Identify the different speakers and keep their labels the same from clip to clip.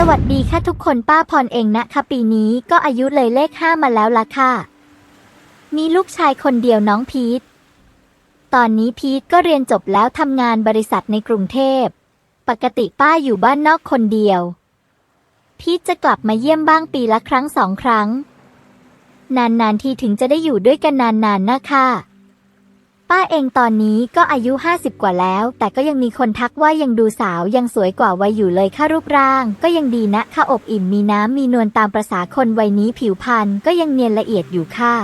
Speaker 1: สวัสดีค่ะทุกคนป้าพรเองนะคะปีนี้ก็อายุเลยเลขห้ามาแล้วละค่ะ มีลูกชายคนเดียวน้องพีท ตอนนี้พีทก็เรียนจบแล้วทำงานบริษัทในกรุงเทพ ปกติป้าอยู่บ้านนอกคนเดียว พีทจะกลับมาเยี่ยมบ้างปีละครั้งสองครั้ง นานๆทีถึงจะได้อยู่ด้วยกันนานๆนนะคะ ป้าเองตอนนี้ก็อายุ 50 กว่าแล้ว แต่ก็ยังมีคนทักว่ายังดูสาวยังสวยกว่าวัยอยู่เลยค่ะรูปร่าง ก็ยังดีนะค่ะอบอิ่มมีน้ำมีนวลตามประษาคนวัยนี้ผิวพรรณก็ยังเนียนละเอียดอยู่ค่ะ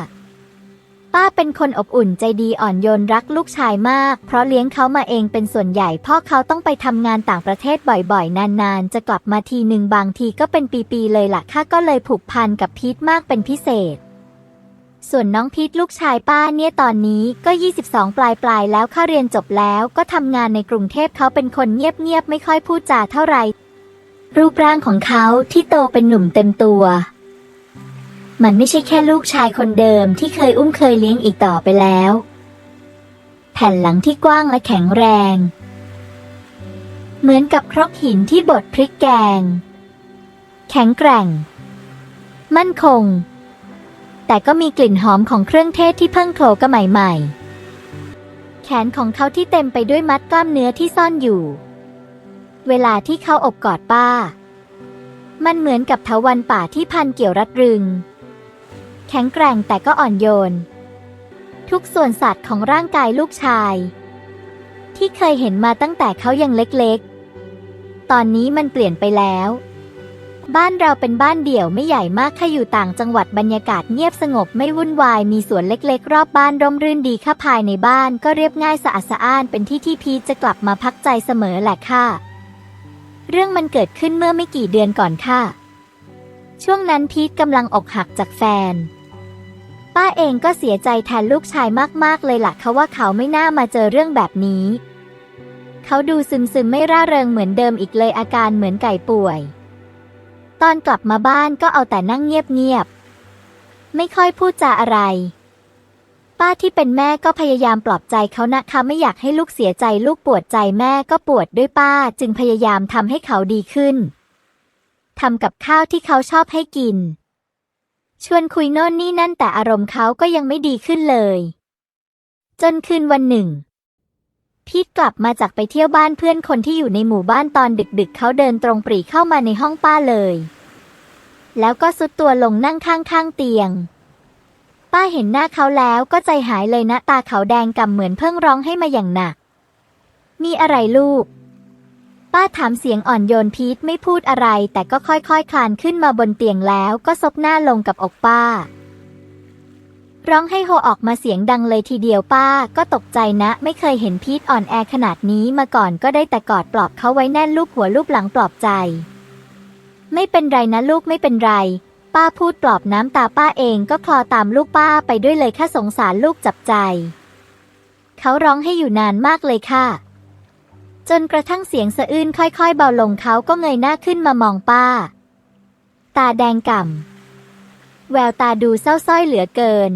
Speaker 1: ป้าเป็นคนอบอุ่นใจดีอ่อนโยนรักลูกชายมาก เพราะเลี้ยงเขามาเองเป็นส่วนใหญ่พ่อเขาต้องไปทำงานต่างประเทศบ่อยๆ นานๆ จะกลับมาทีหนึ่งบางทีก็เป็นปีๆเลยล่ะค่ะก็เลยผูกพันกับพีทมากเป็นพิเศษ ส่วนน้องพีทลูกชายป้าเนี่ยตอนนี้ก็ 22 ปลายปลายแล้วเข้าเรียนจบแล้วก็ทำงานในกรุงเทพเขาเป็นคนเงียบๆไม่ค่อยพูดจาเท่าไหร่รูปร่างของเขาที่โตเป็นหนุ่มเต็มตัว มันไม่ใช่แค่ลูกชายคนเดิมที่เคยอุ้มเคยเลี้ยงอีกต่อไปแล้ว แผ่นหลังที่กว้างและแข็งแรง เหมือนกับครกหินที่บดพริกแกง แข็งแกร่ง มั่นคง แต่ก็มีกลิ่นหอมของเครื่องเทศที่เพิ่งโขลกใหม่ๆ แขนของเขาที่เต็มไปด้วยมัดกล้ามเนื้อที่ซ่อนอยู่ เวลาที่เขาอบกอดป้า มันเหมือนกับเถาวันป่าที่พันเกี่ยวรัดรึง แข็งแกร่งแต่ก็อ่อนโยน ทุกส่วนสัตว์ของร่างกายลูกชาย ที่เคยเห็นมาตั้งแต่เขายังเล็กๆ ตอนนี้มันเปลี่ยนไปแล้ว บ้านเราเป็นบ้านเดี่ยวไม่ใหญ่มากค่อยู่ต่างจังหวัดบรรยากาศเงียบสงบไม่วุ่นวาย มีสวนเล็กๆ รอบบ้านร่มรื่นดีค่ะภายในบ้าน ก็เรียบง่ายสะอาดสะอ้านเป็นที่ที่พีทจะกลับมาพักใจเสมอแหละค่ะ เรื่องมันเกิดขึ้นเมื่อไม่กี่เดือนก่อนค่ะ ช่วงนั้นพีทกำลังอกหักจากแฟน ป้าเองก็เสียใจแทนลูกชายมากๆ เลยล่ะเขาว่าเขาไม่น่ามาเจอเรื่องแบบนี้ เขาดูซึมๆไม่ร่าเริงเหมือนเดิมอีกเลยอาการเหมือนไก่ป่วย ตอนกลับมาบ้านก็เอาแต่นั่งเงียบๆ ไม่ค่อยพูดจาอะไร ป้าที่เป็นแม่ก็พยายามปลอบใจเขานะคะไม่อยากให้ลูกเสียใจลูกปวดใจแม่ก็ปวดด้วยป้าจึงพยายามทำให้เขาดีขึ้นทำกับข้าวที่เขาชอบให้กิน ชวนคุยโน่นนี่นั่นแต่อารมณ์เขาก็ยังไม่ดีขึ้นเลย จนคืนวันหนึ่ง พีทกลับมาจากไปเที่ยวบ้านเพื่อนคนที่อยู่ในหมู่บ้านตอนดึกๆ เขาเดินตรงปรีเข้ามาในห้องป้าเลย แล้วก็สุดตัวลงนั่งข้างๆเตียง ป้าเห็นหน้าเขาแล้วก็ใจหายเลยนะตาเขาแดงกำเหมือนเพิ่งร้องให้มาอย่างหนัก มีอะไรลูก ป้าถามเสียงอ่อนโยนพีทไม่พูดอะไร แต่ก็ค่อยๆคคลานขึ้นมาบนเตียงแล้วก็ซบหน้าลงกับอกป้า ร้องให้โฮออกมาเสียงดังเลยทีเดียวป้าก็ตกใจนะ ไม่เคยเห็นพีทอ่อนแอขนาดนี้มาก่อนก็ได้แต่กอดปลอบเขาไว้แน่นลูกหัวลูกหลังปลอบใจ ไม่เป็นไรนะลูกไม่เป็นไร ป้าพูดปลอบน้ำตาป้าเองก็คลอตามลูกป้าไปด้วยเลยค่าสงสารลูกจับใจ เขาร้องให้อยู่นานมากเลยค่ะ จนกระทั่งเสียงสะอื้นค่อยๆ เบาลงเขาก็เงยหน้าขึ้นมามองป้า ตาแดงก่ำแววตาดูเศร้าส้อยเหลือเกิน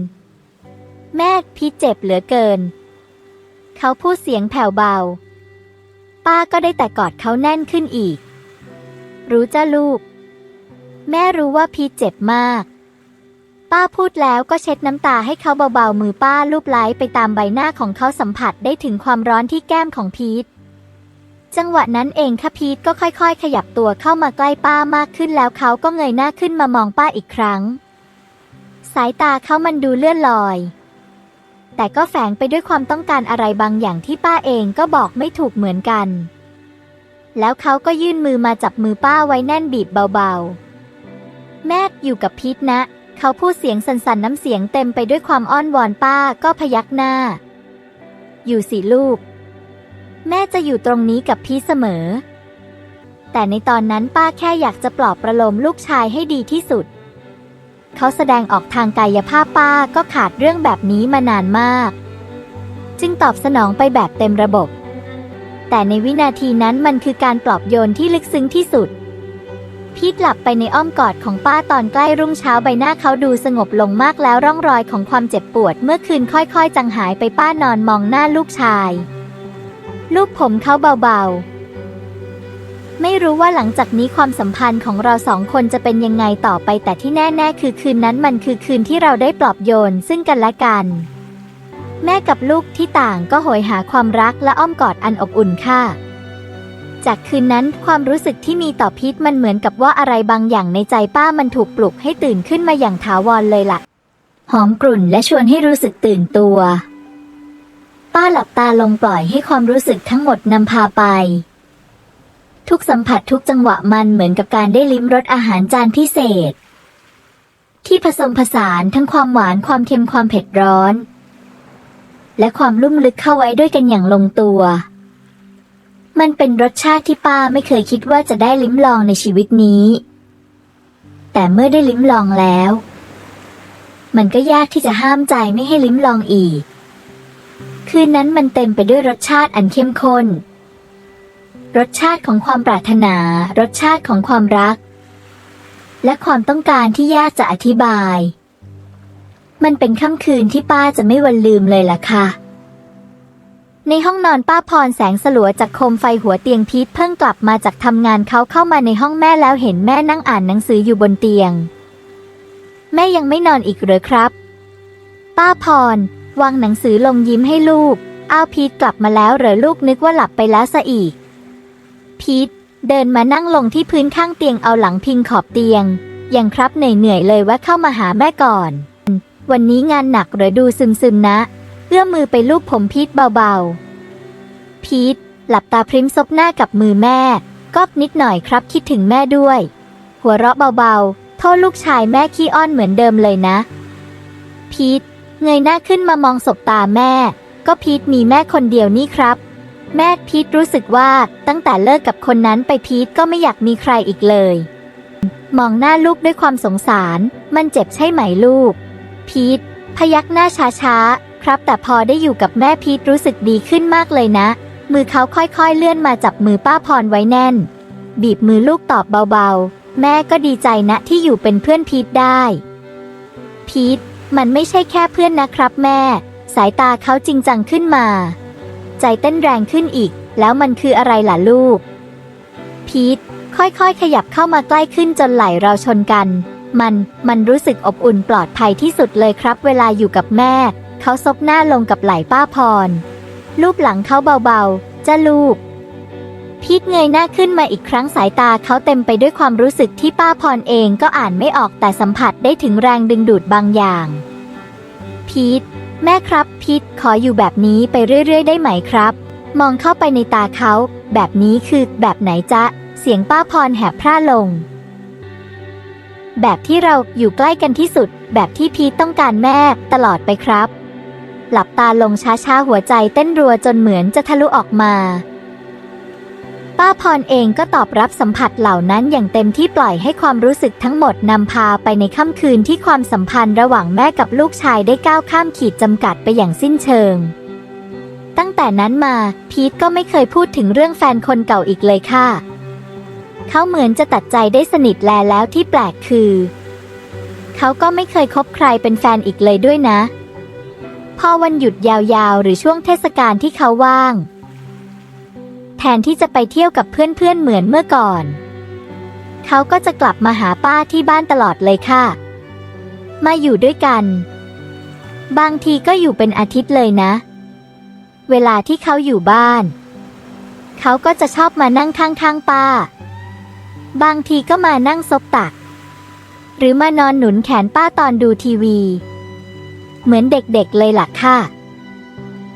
Speaker 1: แม่พี่เจ็บเหลือเกิน เขาพูดเสียงแผ่วเบา ป้าก็ได้แต่กอดเขาแน่นขึ้นอีก รู้จ้าลูก แม่รู้ว่าพีทเจ็บมาก ป้าพูดแล้วก็เช็ดน้ำตาให้เขาเบาๆ มือป้าลูบไล้ไปตามใบหน้าของเขาสัมผัสได้ถึงความร้อนที่แก้มของพีทจังหวะนั้นเองค่ะพีทก็ค่อยๆ ขยับตัวเข้ามาใกล้ป้ามากขึ้นแล้วเขาก็เงยหน้าขึ้นมามองป้าอีกครั้ง สายตาเขามันดูเลื่อนลอย แต่ก็แฝงไปด้วยความต้องการอะไรบางอย่างที่ป้าเองก็บอกไม่ถูกเหมือนกัน แล้วเขาก็ยื่นมือมาจับมือป้าไว้แน่นบีบเบาๆ แม่อยู่กับพีทนะ เขาพูดเสียงสันๆน้ำเสียงเต็มไปด้วยความอ้อนวอนป้าก็พยักหน้า อยู่สิลูก แม่จะอยู่ตรงนี้กับพีทเสมอ แต่ในตอนนั้นป้าแค่อยากจะปลอบประโลมลูกชายให้ดีที่สุด เขาแสดงออกทางกายภาพป้าก็ขาดเรื่องแบบนี้มานานมาก จึงตอบสนองไปแบบเต็มระบบ แต่ในวินาทีนั้นมันคือการปลอบโยนที่ลึกซึ้งที่สุด พีทหลับไปในอ้อมกอดของป้าตอนใกล้รุ่งเช้าใบหน้าเขาดูสงบลงมากแล้วร่องรอยของความเจ็บปวด เมื่อคืนค่อยๆ จางหายไปป้านอนมองหน้าลูกชาย ลูกผมเขาเบาๆ ไม่รู้ว่าหลังจากนี้ความสัมพันธ์ของเราสองคนจะเป็นยังไงต่อไป แต่ที่แน่ ๆ คือคืนนั้นมันคือคืนที่เราได้ปลอบโยนซึ่งกันและกัน แม่กับลูกที่ต่างก็โหยหาความรักและอ้อมกอดอันอบอุ่นค่ะ จากคืนนั้นความรู้สึกที่มีต่อพีทมันเหมือนกับว่าอะไรบางอย่างในใจป้ามันถูกปลุกให้ตื่นขึ้นมาอย่างถาวรเลยล่ะ หอมกลุ่นและชวนให้รู้สึกตื่นตัว ป้าหลับตาลงปล่อยให้ความรู้สึกทั้งหมดนำพาไป ทุกสัมผัสทุกจังหวะมันเหมือนกับการได้ลิ้มรสอาหารจานพิเศษ ที่ผสมผสานทั้งความหวานความเค็มความเผ็ดร้อน และความลุ่มลึกเข้าไว้ด้วยกันอย่างลงตัว มันเป็นรสชาติที่ป้าไม่เคยคิดว่าจะได้ลิ้มลองในชีวิตนี้ แต่เมื่อได้ลิ้มลองแล้ว มันก็ยากที่จะห้ามใจไม่ให้ลิ้มลองอีก คืนนั้นมันเต็มไปด้วยรสชาติอันเข้มข้น รสชาติของความปรารถนา รสชาติของความรัก และความต้องการที่ยากจะอธิบาย มันเป็นค่ำคืนที่ป้าจะไม่วันลืมเลยล่ะค่ะ ในห้องนอนป้าพรแสงสลัวจากโคมไฟหัวเตียงพีทเพิ่งกลับมาจากทำงานเขาเข้ามาในห้องแม่แล้วเห็นแม่นั่งอ่านหนังสืออยู่บนเตียง แม่ยังไม่นอนอีกเหรอครับ ป้าพรวางหนังสือลงยิ้มให้ลูก อ้าวพีทกลับมาแล้วเหรอลูกนึกว่าหลับไปแล้วซะอีก พีทเดินมานั่งลงที่พื้นข้างเตียงเอาหลังพิงขอบเตียง ยังครับเหนื่อยๆเลยว่าเข้ามาหาแม่ก่อน วันนี้งานหนักเหรอดูซึมๆนะ เอื้อมมือไปลูบผมพีทเบาๆพีทหลับตาพริ้มซบหน้ากับมือแม่ก็นิดหน่อยครับคิดถึงแม่ด้วย หัวเราะเบาๆ โทษลูกชายแม่ขี้อ้อนเหมือนเดิมเลยนะ พีทเงยหน้าขึ้นมามองศบตาแม่ ก็พีทมีแม่คนเดียวนี่ครับ แม่พีทรู้สึกว่าตั้งแต่เลิกกับคนนั้นไปพีทก็ไม่อยากมีใครอีกเลย มองหน้าลูกด้วยความสงสาร มันเจ็บใช่ไหมลูก พีทพยักหน้าช้าๆ ครับ แต่พอได้อยู่กับแม่พีทรู้สึกดีขึ้นมากเลยนะ มือเขาค่อยๆเลื่อนมาจับมือป้าพรไว้แน่น บีบมือลูกตอบเบาๆ แม่ก็ดีใจนะที่อยู่เป็นเพื่อนพีทได้ พีทมันไม่ใช่แค่เพื่อนนะครับแม่ สายตาเขาจริงจังขึ้นมา ใจเต้นแรงขึ้นอีก แล้วมันคืออะไรล่ะลูก พีทค่อยๆ ขยับเข้ามาใกล้ขึ้นจนไหล่เราชนกัน มัน มันรู้สึกอบอุ่นปลอดภัยที่สุดเลยครับ เวลาอยู่กับแม่ เขาซบหน้าลงกับไหล่ป้าพร ลูบหลังเขาเบาๆ จะลูก พีทเงยหน้าขึ้นมาอีกครั้งสายตาเขาเต็มไปด้วยความรู้สึกที่ป้าพรเองก็อ่านไม่ออกแต่สัมผัสได้ถึงแรงดึงดูดบางอย่าง พีท แม่ครับพีทขออยู่แบบนี้ไปเรื่อย ๆ ได้ไหมครับ มองเข้าไปในตาเขา แบบนี้คือแบบไหนจ๊ะ เสียงป้าพรแหบพร่าลง แบบที่เราอยู่ใกล้กันที่สุด แบบที่พีทต้องการแม่ตลอดไปครับ หลับตาลงช้าๆหัวใจเต้นรัวจนเหมือนจะทะลุออกมา ป้าพรเองก็ตอบรับสัมผัสเหล่านั้นอย่างเต็มที่ปล่อยให้ความรู้สึกทั้งหมดนำพาไปในค่ำคืนที่ความสัมพันธ์ระหว่างแม่กับลูกชายได้ก้าวข้ามขีดจำกัดไปอย่างสิ้นเชิง ตั้งแต่นั้นมาพีทก็ไม่เคยพูดถึงเรื่องแฟนคนเก่าอีกเลยค่ะ เขาเหมือนจะตัดใจได้สนิทแลแล้วที่แปลกคือ เขาก็ไม่เคยคบใครเป็นแฟนอีกเลยด้วยนะ พอวันหยุดยาวๆ หรือช่วงเทศกาลที่เขาว่าง แทนที่จะไปเที่ยวกับเพื่อนๆเหมือนเมื่อก่อน เขาก็จะกลับมาหาป้าที่บ้านตลอดเลยค่ะ มาอยู่ด้วยกัน บางทีก็อยู่เป็นอาทิตย์เลยนะ เวลาที่เขาอยู่บ้าน เขาก็จะชอบมานั่งข้างๆป้า บางทีก็มานั่งซบตัก หรือมานอนหนุนแขนป้าตอนดูทีวี เหมือนเด็กๆเลยล่ะค่ะ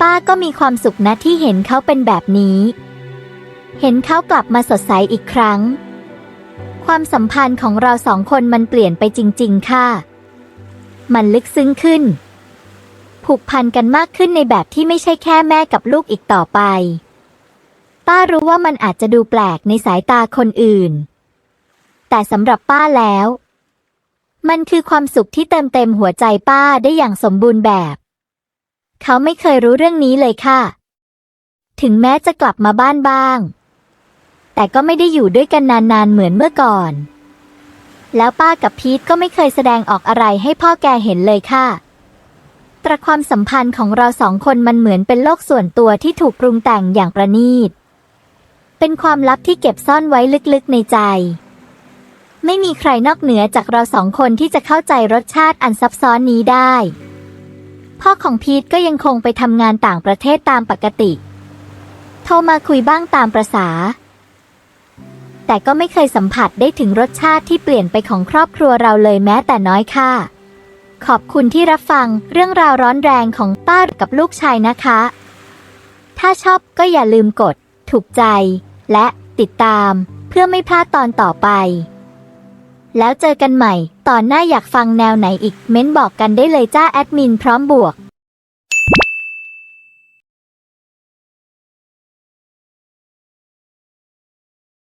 Speaker 1: ป้าก็มีความสุขนะที่เห็นเขาเป็นแบบนี้ เห็นเขากลับมาสดใสอีกครั้ง ความสัมพันธ์ของเราสองคนมันเปลี่ยนไปจริง ๆ ค่ะ มันลึกซึ้งขึ้น ผูกพันกันมากขึ้นในแบบที่ไม่ใช่แค่แม่กับลูกอีกต่อไป ป้ารู้ว่ามันอาจจะดูแปลกในสายตาคนอื่น แต่สำหรับป้าแล้ว มันคือความสุขที่เติมเต็มหัวใจป้าได้อย่างสมบูรณ์แบบ เขาไม่เคยรู้เรื่องนี้เลยค่ะ ถึงแม้จะกลับมาบ้านบ้าง แต่ก็ไม่ได้อยู่ด้วยกันนานๆเหมือนเมื่อก่อน แล้วป้ากับพีทก็ไม่เคยแสดงออกอะไรให้พ่อแกเห็นเลยค่ะตระความสัมพันธ์ของเราสองคนมันเหมือนเป็นโลกส่วนตัวที่ถูกปรุงแต่งอย่างประณีต เป็นความลับที่เก็บซ่อนไว้ลึกๆในใจ ไม่มีใครนอกเหนือจากเราสองคนที่จะเข้าใจรสชาติอันซับซ้อนนี้ได้ พ่อของพีทก็ยังคงไปทำงานต่างประเทศตามปกติ โทรมาคุยบ้างตามประษา แต่ก็ไม่เคยสัมผัสได้ถึงรสชาติที่เปลี่ยนไปของครอบครัวเราเลยแม้แต่น้อยค่ะ ขอบคุณที่รับฟังเรื่องราวร้อนแรงของป้ากับลูกชายนะคะ ถ้าชอบก็อย่าลืมกด ถูกใจ และติดตามเพื่อไม่พลาดตอนต่อไป แล้วเจอกันใหม่ ตอนหน้าอยากฟังแนวไหนอีกเม้นบอกกันได้เลยจ้าแอดมินพร้อมบวก